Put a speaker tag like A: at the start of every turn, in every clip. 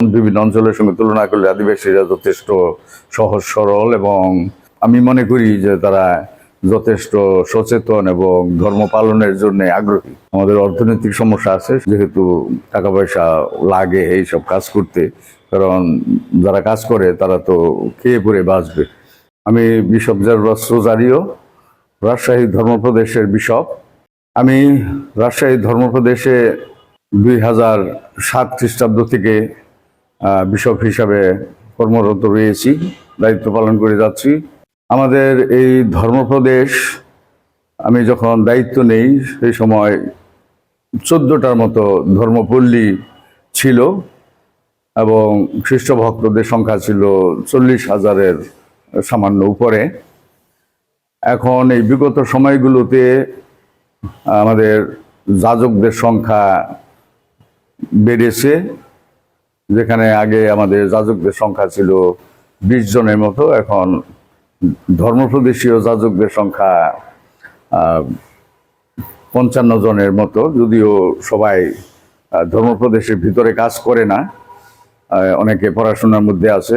A: বিভিন্ন অঞ্চলের সঙ্গে তুলনা করলে আদিবাসীরা যথেষ্ট সহজ সরল এবং আমি মনে করি যে তারা যথেষ্ট সচেতন এবং ধর্ম পালনের জন্য আগ্রহী। আমাদের অর্থনৈতিক সমস্যা আছে, যেহেতু টাকা পয়সা লাগে এইসব কাজ করতে, কারণ যারা কাজ করে তারা তো খেয়ে পরে বাঁচবে। আমি বিশপ রোজারিও রাজশাহী ধর্মপ্রদেশের বিশপ। আমি রাজশাহী ধর্মপ্রদেশে দুই হাজার সাত খ্রিস্টাব্দ থেকে বিশপ হিসাবে কর্মরত রয়েছি, দায়িত্ব পালন করে যাচ্ছি। আমাদের এই ধর্মপ্রদেশ, আমি যখন দায়িত্ব নেই, সেই সময় চোদ্দটার মতো ধর্মপল্লী ছিল এবং খ্রিস্ট ভক্তদের সংখ্যা ছিল চল্লিশ হাজারের সামান্য উপরে। এখন এই বিগত সময়গুলোতে আমাদের যাজকদের সংখ্যা বেড়েছে। যেখানে আগে আমাদের যাজকদের সংখ্যা ছিল বিশ জনের মতো, এখন ধর্মপ্রদেশীয় যাজকদের সংখ্যা পঞ্চান্ন জনের মতো। যদিও সবাই ধর্মপ্রদেশের ভিতরে কাজ করে না অনেকে পড়াশোনার মধ্যে আছে,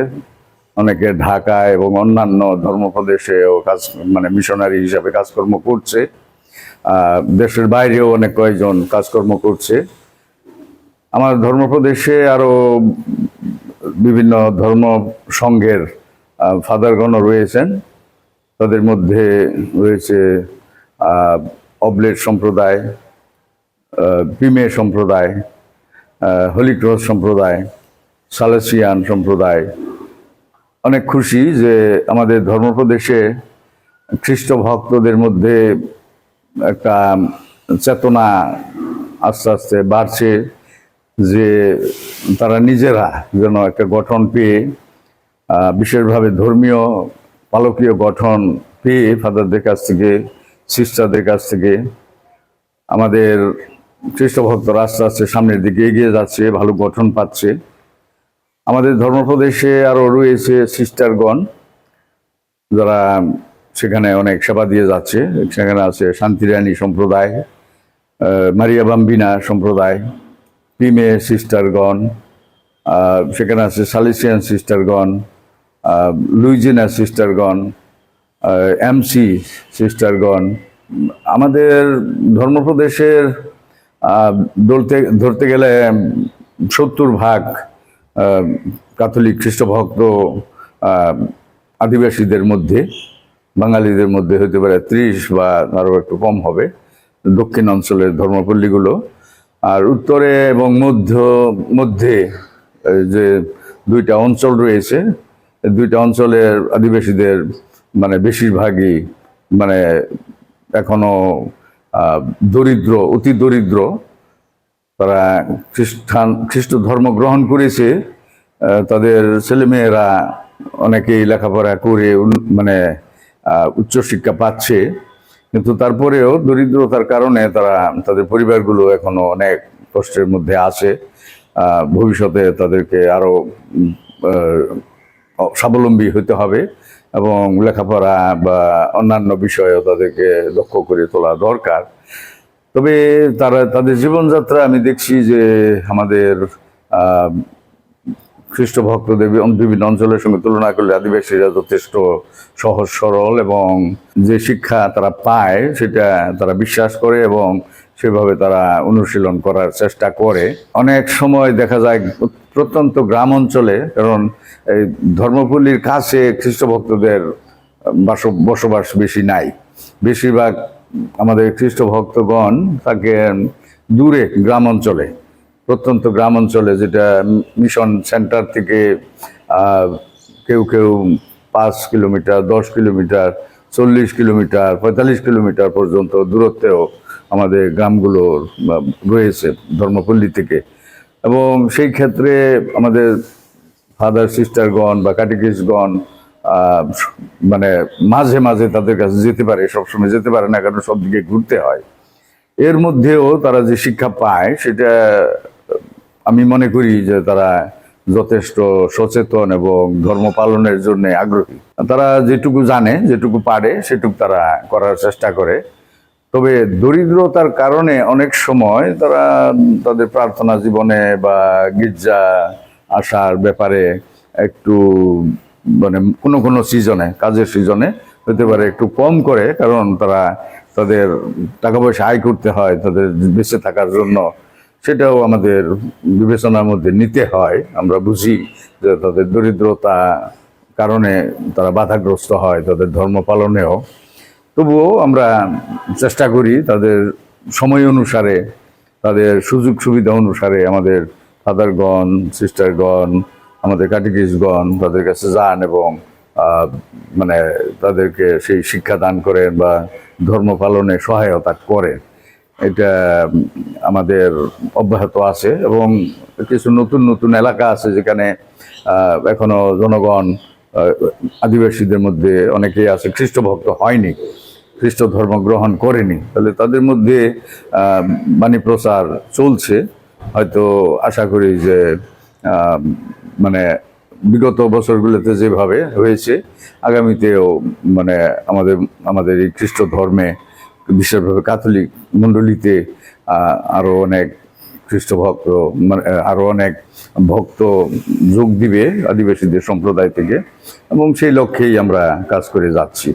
A: অনেকে ঢাকা এবং অন্যান্য ধর্মপ্রদেশেও কাজ মানে মিশনারি হিসাবে কাজকর্ম করছে। দেশের বাইরেও অনেক কয়েকজন কাজকর্ম করছে। আমার ধর্মপ্রদেশে আরও বিভিন্ন ধর্ম সংঘের আহ, ফাদারগণও রয়েছেন। তাদের মধ্যে রয়েছে অবলেট সম্প্রদায় পিমে সম্প্রদায় আহ, হলি ক্রস সম্প্রদায় সালেসিয়ান সম্প্রদায়। অনেক খুশি যে আমাদের ধর্মপ্রদেশে খ্রিস্ট ভক্তদের মধ্যে একটা চেতনা আস্তে আস্তে বাড়ছে। যে তারা নিজেরা যেন একটা গঠন পেয়ে বিশেষভাবে ধর্মীয় পালকীয় গঠন পেয়ে ফাদারদের কাছ থেকে, সিস্টারদের কাছ থেকে আমাদের খ্রিস্টভক্তরা আস্তে আস্তে সামনের দিকে এগিয়ে যাচ্ছে, ভালো গঠন পাচ্ছে। আমাদের ধর্মপ্রদেশে আরও রয়েছে সিস্টারগণ, যারা সেখানে অনেক সেবা দিয়ে যাচ্ছে। সেখানে আছে শান্তিরানী সম্প্রদায় মারিয়া বাম্বিনা সম্প্রদায় পিমে সিস্টারগণ সেখানে আছে সালিসিয়ান সিস্টারগণ লুইজিনা সিস্টারগণ এমসি সিস্টারগণ। আমাদের ধর্মপ্রদেশের ধরতে ধরতে গেলে সত্তর ভাগ ক্যাথলিক খ্রিস্টভক্ত আদিবাসীদের মধ্যে, বাঙালিদের মধ্যে হতে পারে ত্রিশ বা আরও একটু কম হবে দক্ষিণ অঞ্চলের ধর্মপল্লীগুলো। আর উত্তরে এবং মধ্য, মধ্যে যে দুইটা অঞ্চল রয়েছে দুইটা অঞ্চলের আদিবাসীদের মানে বেশিরভাগই মানে এখনও দরিদ্র, অতি দরিদ্র। তারা খ্রিস্টান, খ্রিস্ট ধর্ম গ্রহণ করেছে তাদের ছেলেমেয়েরা অনেকেই লেখাপড়া করে মানে উচ্চশিক্ষা পাচ্ছে। কিন্তু তারপরেও দরিদ্রতার কারণে তারা তাদের পরিবারগুলো এখনও অনেক কষ্টের মধ্যে আছে। ভবিষ্যতে তাদেরকে আরও উম, আহ, স্বাবলম্বী হতে হবে এবং লেখাপড়া বা অন্যান্য বিষয়েও তাদেরকে দক্ষ করে তোলা দরকার। তবে তারা তাদের জীবনযাত্রা আমি দেখছি যে আমাদের খ্রিস্ট ভক্তদের বিভিন্ন অঞ্চলের সঙ্গে তুলনা করলে আদিবাসীরা যথেষ্ট সহজ, সরল এবং যে শিক্ষা তারা পায় সেটা তারা বিশ্বাস করে এবং সেভাবে তারা অনুশীলন করার চেষ্টা করে। অনেক সময় দেখা যায় প্রত্যন্ত গ্রাম অঞ্চলে, কারণ এই ধর্মপল্লীর কাছে খ্রিস্ট ভক্তদের বাস বসবাস বেশি নাই। বেশিরভাগ আমাদের খ্রিস্ট ভক্তগণ থাকে দূরে গ্রাম অঞ্চলে। প্রত্যন্ত গ্রাম অঞ্চলে যেটা মিশন সেন্টার থেকে কেউ কেউ পাঁচ কিলোমিটার, দশ কিলোমিটার, চল্লিশ কিলোমিটার, পঁয়তাল্লিশ কিলোমিটার পর্যন্ত দূরত্বেও আমাদের গ্রামগুলো রয়েছে ধর্মপল্লী থেকে। এবং সেই ক্ষেত্রে আমাদের ফাদার সিস্টারগণ বা কাটিকিসগণ মানে মাঝে মাঝে তাদের কাছে যেতে পারে, সবসময় যেতে পারে না কারণ সব দিকে ঘুরতে হয়। এর মধ্যেও তারা যে শিক্ষা পায়, সেটা আমি মনে করি যে তারা যথেষ্ট সচেতন এবং ধর্ম পালনের জন্য আগ্রহী। তারা যেটুকু জানে, যেটুকু পারে, সেটুকু তারা করার চেষ্টা করে। তবে দরিদ্রতার কারণে অনেক সময় তারা তাদের প্রার্থনা জীবনে বা গির্জা আসার ব্যাপারে একটু মানে কোনো কোনো সিজনে, কাজের সিজনে হতে পারে একটু কম করে, কারণ তারা তাদের টাকা পয়সা আয় করতে হয়, তাদের বেঁচে থাকার জন্য সেটাও আমাদের বিবেচনার মধ্যে নিতে হয়। আমরা বুঝি যে তাদের দরিদ্রতা কারণে তারা বাধাগ্রস্ত হয় তাদের ধর্ম পালনেও। তবুও আমরা চেষ্টা করি তাদের সময় অনুসারে, তাদের সুযোগ সুবিধা অনুসারে আমাদের ফাদারগণ, সিস্টারগণ, আমাদের কাটিকিসগণ তাদের কাছে যান এবং মানে তাদেরকে সেই শিক্ষা দান করেন বা ধর্ম পালনে সহায়তা করেন। এটা আমাদের অব্যাহত আছে এবং কিছু নতুন নতুন এলাকা আছে যেখানে এখনও জনগণ আদিবাসীদের মধ্যে অনেকেই আছে খ্রিস্ট ভক্ত হয়নি, খ্রিস্ট ধর্ম গ্রহণ করেনি। তাহলে তাদের মধ্যে বাণী প্রচার চলছে। হয়তো আশা করি যে মানে বিগত বছরগুলোতে যেভাবে হয়েছে, আগামীতেও মানে আমাদের আমাদের এই খ্রিস্ট ধর্মে বিশেষভাবে ক্যাথলিক মণ্ডলীতে আরও অনেক খ্রিস্টভক্ত মানে আরও অনেক ভক্ত যোগ দিবে আদিবাসীদের সম্প্রদায় থেকে এবং সেই লক্ষ্যেই আমরা কাজ করে যাচ্ছি।